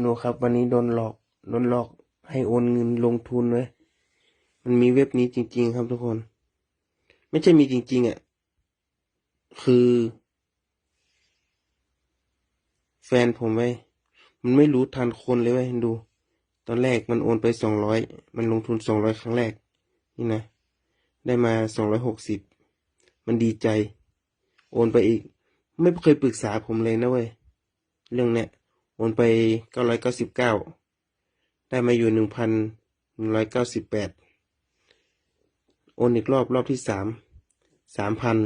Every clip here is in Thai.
หนูครับ วันนี้โดนหลอกโดนหลอกให้โอนเงินลงทุนไว้มันมีเว็บนี้จริง ๆ ครับทุกคน ไม่ใช่มีจริง ๆอะ คือ แฟนผมไว้ มันไม่รู้ทันคนเลยเว้ยดู ตอนแรกมันโอนไปสองร้อยมันลงทุนสองร้อยครั้งแรก นี่นะ ได้มาสองร้อยหกสิบมันดีใจ โอนไปอีก ไม่เคยปรึกษาผมเลยนะเว้ยเรื่องเนี้ย โอนไปเก้าร้อยเก้าสิบเก้าได้มาอยู่หนึ่งพันหนึ่งร้อยเก้าสิบแปดโอนอีกรอบรอบที่สามสามพัน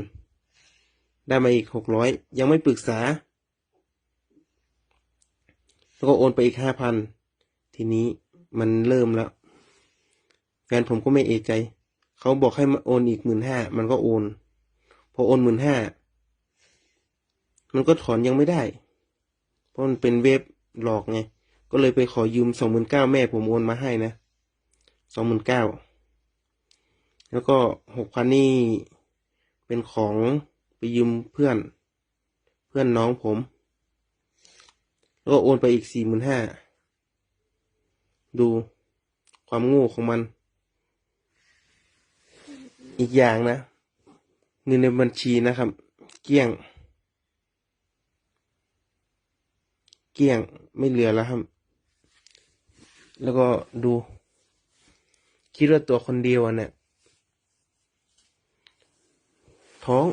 ได้มาอีกหกร้อยยังไม่ปรึกษา แล้วก็โอนไปอีกห้าพันทีนี้มันเริ่มแล้ว แฟนผมก็ไม่เอใจ เขาบอกให้มาโอนอีกหมื่นห้ามันก็โอน พอโอนหมื่นห้ามันก็ถอนยังไม่ได้ เพราะมันเป็นเว็บหลอกไง ก็เลยไปขอยืมสองหมื่นเก้าแม่ผมโอนมาให้นะสองหมื่นเก้าแล้วก็หกพันนี่เป็นของไปยืมเพื่อน เพื่อนน้องผม แล้วก็โอนไปอีกสี่หมื่นห้าดูความโง่ของมัน อีกอย่างนะ เงินในบัญชีนะครับ เกี้ยง เกลี้ยงไม่เหลือแล้วครับ แล้วก็ดู คิดว่าตัวคนเดียวเนี่ย ท้อง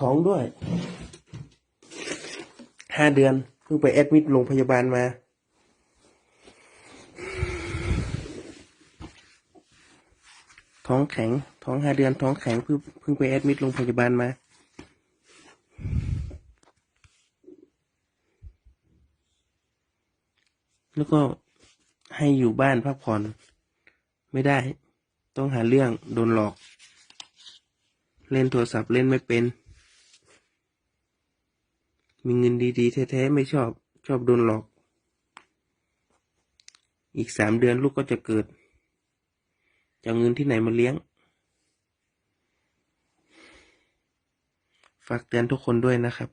ท้องด้วย ห้าเดือน เพิ่งไปแอดมิดโรงพยาบาลมาท้องแข็ง ท้องห้าเดือนท้องแข็งเพิ่งเพิ่งไปแอดมิดโรงพยาบาลมา แล้วก็ให้อยู่บ้านพักผ่อน ไม่ได้ ต้องหาเรื่องโดนหลอก เล่นโทรศัพท์เล่นไม่เป็น มีเงินดีๆ แท้ๆ ไม่ชอบชอบโดนหลอก อีกสามเดือนลูกก็จะเกิดจะเอาเงินที่ไหนมาเลี้ยง ฝากเตือนทุกคนด้วยนะครับ